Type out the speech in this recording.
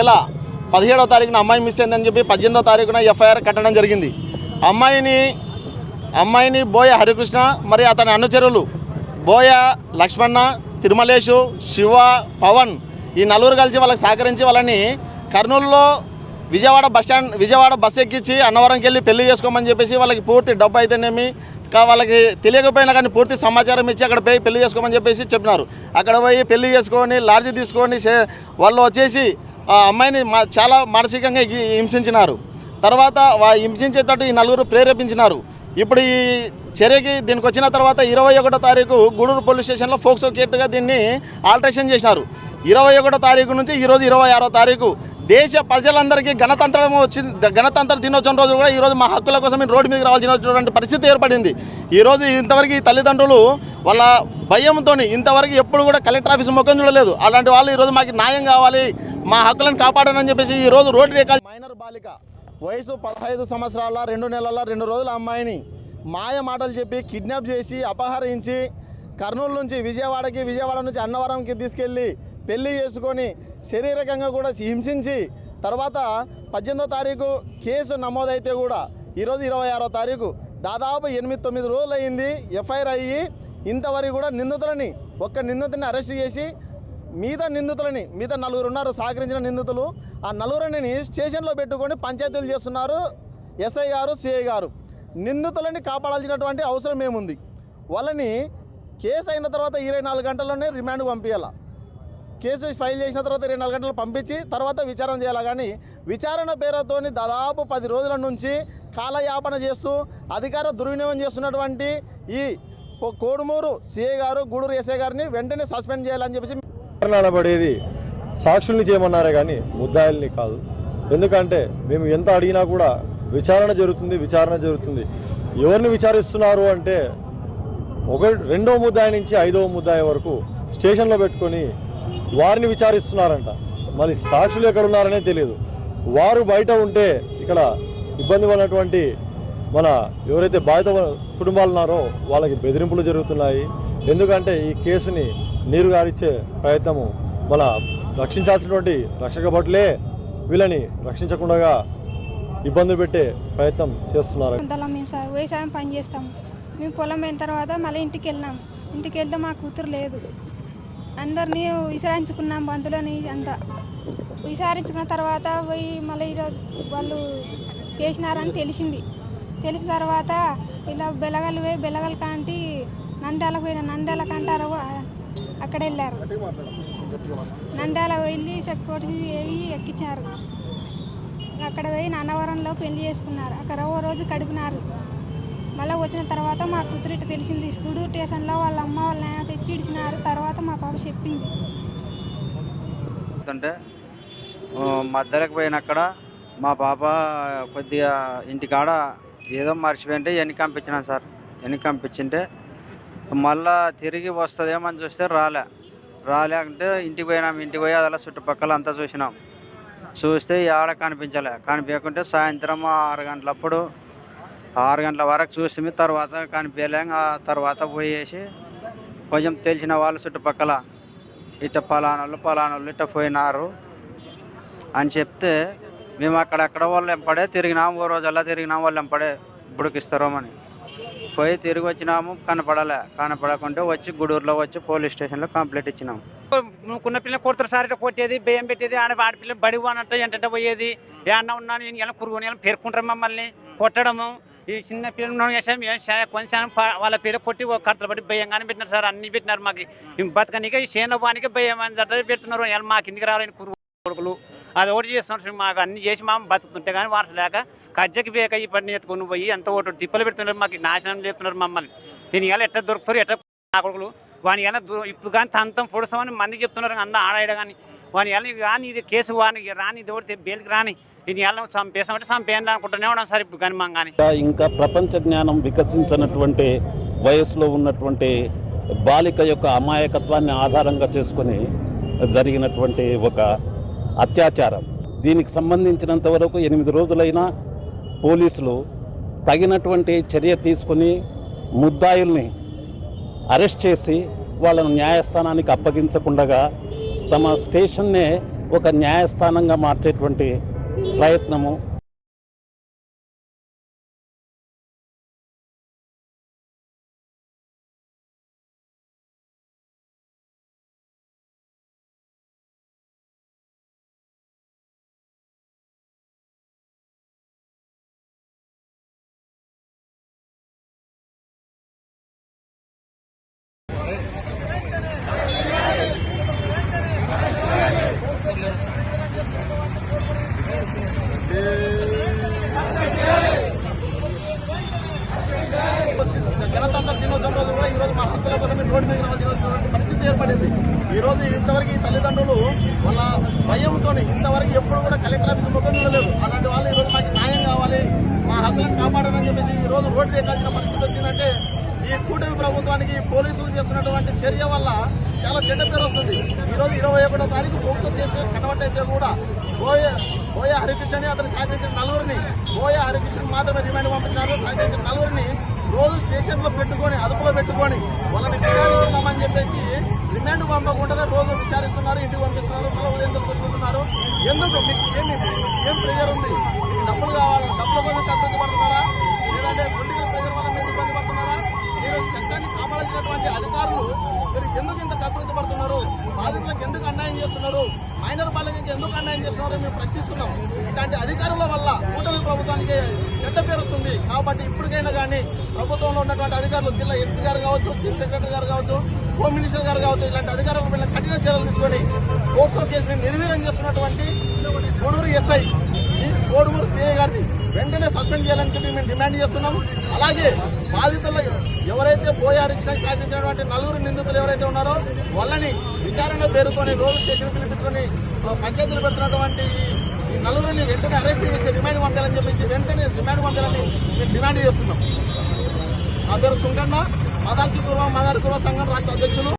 నెల పదిహేడవ తారీఖున అమ్మాయి మిస్ అయిందని చెప్పి పద్దెనిమిదో తారీఖున ఎఫ్ఐఆర్ కట్టడం జరిగింది. అమ్మాయిని అమ్మాయిని బోయ హరికృష్ణ మరి అతని అనుచరులు బోయ లక్ష్మణ తిరుమలేషు శివ పవన్ ఈ నలుగురు కలిసి వాళ్ళకి సహకరించి వాళ్ళని కర్నూలులో Vijayawada bus stand Vijayawada bus ఎక్కించి అన్నవరంకి వెళ్ళి పెళ్ళి చేసుకోమని చెప్పేసి వాళ్ళకి పూర్తి డబ్బు అయితేనేమి కా వాళ్ళకి తెలియకపోయినా కానీ పూర్తి సమాచారం ఇచ్చి అక్కడ పోయి పెళ్ళి చేసుకోమని చెప్పేసి చెప్పినారు. అక్కడ పోయి పెళ్ళి చేసుకొని లాడ్జి తీసుకొని వాళ్ళు వచ్చేసి ఆ అమ్మాయిని మా చాలా మానసికంగా హింసించినారు. తర్వాత హింసించేటట్టు ఈ నలుగురు ప్రేరేపించినారు. ఇప్పుడు ఈ చర్యకి దీనికి వచ్చిన తర్వాత ఇరవై ఒకటో తారీఖు గూడూరు పోలీస్ స్టేషన్లో ఫోక్సో కేట్గా దీన్ని ఆల్టరేషన్ చేసినారు. ఇరవై ఒకటో తారీఖు నుంచి ఈరోజు ఇరవై ఆరో తారీఖు దేశ ప్రజలందరికీ గణతంత్రం వచ్చింది గణతంత్ర దినోత్సవం రోజు కూడా ఈరోజు మా హక్కుల కోసం మేము రోడ్డు మీదకి రావాల్సినటువంటి పరిస్థితి ఏర్పడింది. ఈరోజు ఇంతవరకు ఈ తల్లిదండ్రులు వాళ్ళ భయంతో ఇంతవరకు ఎప్పుడు కూడా కలెక్టర్ ఆఫీస్ ముఖం చూడలేదు. అలాంటి వాళ్ళు ఈరోజు మాకు న్యాయం కావాలి మా హక్కులను కాపాడనని చెప్పేసి ఈరోజు రోడ్డు రేఖ మైనర్ బాలిక వయసు పదహైదు సంవత్సరాల రెండు నెలల రెండు రోజుల అమ్మాయిని మాయ మాటలు చెప్పి కిడ్నాప్ చేసి అపహరించి కర్నూలు నుంచి విజయవాడకి విజయవాడ నుంచి అన్నవరంకి తీసుకెళ్ళి పెళ్ళి చేసుకొని శారీరకంగా కూడా హింసించి తర్వాత పద్దెనిమిదో తారీఖు కేసు నమోదైతే కూడా ఈరోజు ఇరవై ఆరో తారీఖు. దాదాపు ఎనిమిది తొమ్మిది రోజులు అయింది ఎఫ్ఐఆర్ అయ్యి ఇంతవరకు కూడా నిందితులని ఒక్క నిందితుడిని అరెస్ట్ చేసి మీద నిందితులని మీద నలుగురు ఉన్నారు సహకరించిన నిందితులు ఆ నలుగురిని స్టేషన్లో పెట్టుకొని పంచాయతీలు చేస్తున్నారు ఎస్ఐ గారు సిఐ గారు. నిందితులని కాపాడాల్సినటువంటి అవసరం ఏముంది? వాళ్ళని కేసు అయిన తర్వాత ఇరవై నాలుగు గంటల్లోనే రిమాండ్ పంపించాలి కేసు ఫైల్ చేసిన తర్వాత రెండు నాలుగు గంటలు పంపించి తర్వాత విచారణ చేయాలి. కానీ విచారణ పేరుతోని దాదాపు పది రోజుల నుంచి కాలయాపన చేస్తూ అధికార దుర్వినియోగం చేస్తున్నటువంటి ఈ కోడుమూరు సీఏ గారు గూడూరు ఎస్ఏ గారిని వెంటనే సస్పెండ్ చేయాలని చెప్పేసి అనబడేది సాక్షుల్ని చేయమన్నారే కానీ ముద్దాయిల్ని కాదు. ఎందుకంటే మేము ఎంత అడిగినా కూడా విచారణ జరుగుతుంది విచారణ జరుగుతుంది. ఎవరిని విచారిస్తున్నారు అంటే ఒక రెండో ముద్దాయి నుంచి ఐదవ ముద్దాయి వరకు స్టేషన్లో పెట్టుకొని వారిని విచారిస్తున్నారంట. మరి సాక్షులు ఎక్కడ ఉన్నారనే తెలియదు వారు బయట ఉంటే ఇక్కడ ఇబ్బంది పడినటువంటి మన ఎవరైతే బాధిత కుటుంబాలు ఉన్నారో వాళ్ళకి బెదిరింపులు జరుగుతున్నాయి. ఎందుకంటే ఈ కేసుని నీరు గారిచ్చే ప్రయత్నము మన రక్షించాల్సినటువంటి రక్షక భటులే వీళ్ళని రక్షించకుండా ఇబ్బంది పెట్టే ప్రయత్నం చేస్తున్నారు. మేము వ్యవసాయం పని చేస్తాం. మేము పొలం అయిన తర్వాత మళ్ళీ ఇంటికి వెళ్ళినాం. ఇంటికి వెళ్తే మా కూతురు లేదు. అందరినీ విసారించుకున్నాం బంధువులని అంతా. విసారించుకున్న తర్వాత పోయి మళ్ళీ వాళ్ళు చేసినారని తెలిసింది. తెలిసిన తర్వాత ఇలా బెలగలు పోయి బెలగల కాంటి నంద్యాల పోయిన నంద్యాల కంటారు అక్కడ వెళ్ళారు. నంద్యాల వెళ్ళి చెక్కోటికి ఏవి ఎక్కించారు అక్కడ పోయి నాన్నవరంలో పెళ్ళి చేసుకున్నారు. అక్కడ ఓ రోజు కడిపినారు. మళ్ళీ వచ్చిన తర్వాత మా కూతురు తెలిసింది గూడూరు స్టేషన్లో వాళ్ళ అమ్మ వాళ్ళ నాయన తెచ్చి ఇడిచినారు. తర్వాత మా పాప చెప్పింది. అంటే మధ్యలోకి పోయినక్కడ మా పాప కొద్దిగా ఇంటికాడ ఏదో మర్చిపోయింటే వెనక్కి పంపించినాను సార్ వెనక్కి పంపించింటే మళ్ళా తిరిగి వస్తుందేమో అని చూస్తే రాలే. రాలే అంటే ఇంటికి పోయినాం ఇంటికి పోయి అదలా చుట్టుపక్కల అంతా చూసినాం. చూస్తే ఆడ కనిపించలే. కనిపించకుంటే సాయంత్రం ఆరు గంటలప్పుడు ఆరు గంటల వరకు చూసి తర్వాత కనిపించలేం ఆ తర్వాత పోయేసి కొంచెం తెలిసిన వాళ్ళు చుట్టుపక్కల ఇట్ట పలానోళ్ళు పలానోళ్ళు ఇట్ట పోయినారు అని చెప్తే మేము అక్కడెక్కడ వాళ్ళు ఎంపడే తిరిగినాము ఓ రోజల్లా తిరిగినాము వాళ్ళు ఎంపడే బుడికిస్తారోమని పోయి తిరిగి వచ్చినాము కనపడలే. కనపడకుంటే వచ్చి గూడూరులో వచ్చి పోలీస్ స్టేషన్లో కంప్లైంట్ ఇచ్చినాము. కున్న పిల్లలు కొడతారు సార్ ఇట్లా కొట్టేది బియ్యం పెట్టేది ఆడ ఆడపిల్ల బడి అన్నట్టు ఏంటంటే పోయేది. ఏమన్నా ఉన్నాను ఎలా కురుగుని ఎలా పేర్కొంటారు మమ్మల్ని. కొట్టడము. ఈ చిన్న పిల్లలు చేసాం ఏం కొంచెం వాళ్ళ పేరు కొట్టి ఒక కట్టలు పట్టి బియ్యంగానే పెట్టినారు సార్. అన్ని పెట్టినారు మాకు. బతకనిక బతకనికే ఈ చేను భయం అని అట్లా పెడుతున్నారు. మాకు మా కిందికి రావాలని కురు కొడుకులు. అది ఒకటి చేస్తున్నారు సార్. మాకు అన్ని చేసి మా బతుకుతుంటే కానీ వారసు లేక కజ్జకి బేక ఈ పని ఎత్తుకొని పోయి అంత ఒకటి తిప్పలు పెడుతున్నారు. మాకు నాశనం చేస్తున్నారు మమ్మల్ని. నేను ఎలా ఎట్లా దొరుకుతారు? ఎట్లా నా కొడుకులు? వాని ఎలా ఇప్పుడు కానీ తంతం పొడుస్తామని మంది చెప్తున్నారు. అందా ఆడాడ కానీ వాని వెళ్ళి కానీ ఇది కేసు వాని రాని దోడితే బెయిల్కి రాని. ఇది వెళ్ళం చంపేసామంటే చంపేయండి అనుకుంటూనే ఉన్నాం సార్ ఇప్పుడు కానీ మనం కానీ ఇంకా ప్రపంచ జ్ఞానం వికసించినటువంటి వయసులో ఉన్నటువంటి బాలిక యొక్క అమాయకత్వాన్ని ఆధారంగా చేసుకొని జరిగినటువంటి ఒక అత్యాచారం. దీనికి సంబంధించినంత వరకు ఎనిమిది రోజులైనా పోలీసులు తగినటువంటి చర్య తీసుకొని ముద్దాయిల్ని అరెస్ట్ చేసి వాళ్ళను న్యాయస్థానానికి అప్పగించకుండా తమ స్టేషన్నే ఒక న్యాయస్థానంగా మార్చేటువంటి ప్రయత్నము గణతంత్ర దినోత్సవం రోజు కూడా ఈ రోజు మా హక్కుల కోసం మేము రోడ్డు మీద రావాల్సినటువంటి పరిస్థితి ఏర్పడింది. ఈరోజు ఇంతవరకు ఈ తల్లిదండ్రులు వాళ్ళ భయంతో ఇంతవరకు ఎప్పుడు కూడా కలెక్టర్ ఆఫీస్ ముఖం చూడలేదు. అలాంటి వాళ్ళు ఈ రోజు మాకు న్యాయం కావాలి మా హక్కులను కాపాడాలని చెప్పేసి ఈ రోజు రోడ్డు ఎక్కాల్సిన పరిస్థితి వచ్చిందంటే ఈ కూటమి ప్రభుత్వానికి పోలీసులు చేస్తున్నటువంటి చర్య వల్ల చాలా చెడ్డ పేరు వస్తుంది. ఈ రోజు ఇరవై ఒకటో తారీఖు ఫోక్సో కేసు కనబట్టయితే కూడా బోయ బోయ హరికృష్ణని అతను సహకరించిన నలుగురిని బోయ హరికృష్ణ మాత్రమే రిమాండ్ పంపించారు. సహకరించిన నలుగురిని రోజు స్టేషన్లో పెట్టుకొని అదుపులో పెట్టుకొని వాళ్ళని విచారిస్తున్నామని చెప్పేసి రిమాండ్ పంపకుండా రోజు విచారిస్తున్నారు ఇంటికి పంపిస్తున్నారు మళ్ళీ ఉదయం తెలుసుకుంటున్నారు ఎందుకు? మీకు ఏమి మీకు ఏం ప్రెజర్ ఉంది? మీకు డబ్బులు కావాలి డబ్బుల కోసం కకృతి పడుతున్నారా? లేదంటే పొలిటికల్ ప్రెజర్ వల్ల మీరు ఇబ్బంది పడుతున్నారా? మీరు చట్టాన్ని కాపాడాల్సినటువంటి అధికారులు మీరు ఎందుకు ఇంత కకృతి పడుతున్నారు? బాధితులకు ఎందుకు అన్యాయం చేస్తున్నారు? మైనర్ బాలికకి ఎందుకు అన్యాయం చేస్తున్నారో మేము ప్రశ్నిస్తున్నాం. ఇలాంటి అధికారుల వల్ల కూటమి ప్రభుత్వానికి చెడ్డ పేరు వస్తుంది. కాబట్టి ఇప్పటికైనా కానీ ప్రభుత్వంలో ఉన్నటువంటి అధికారులు జిల్లా ఎస్పీ గారు కావచ్చు చీఫ్ సెక్రటరీ గారు కావచ్చు హోమ్ మినిస్టర్ గారు కావచ్చు ఇలాంటి అధికారుల మీద కఠిన చర్యలు తీసుకొని పోక్సో చేసిన నిర్వీర్యం చేస్తున్నటువంటి కోడూరు ఎస్ఐ కోడుమూరు సిఐ గారిని వెంటనే సస్పెండ్ చేయాలని చెప్పి మేము డిమాండ్ చేస్తున్నాం అలాగే బాధితుల ఎవరైతే బోయారి సాధించినటువంటి నలుగురు నిందితులు ఎవరైతే ఉన్నారో వాళ్ళని విచారణ పేరుతోని రోజు స్టేషన్ పిలిపించుకొని పంచాయతీలు పెడుతున్నటువంటి ఈ నలుగురిని వెంటనే అరెస్ట్ చేసి రిమాండ్ పంపాలని చెప్పేసి వెంటనే రిమాండ్ పంపాలని మేము డిమాండ్ చేస్తున్నాం. నా పేరు సుంకన్న మదాసి పూర్వ మదారి కుర్వ సంఘం రాష్ట్ర అధ్యక్షులు.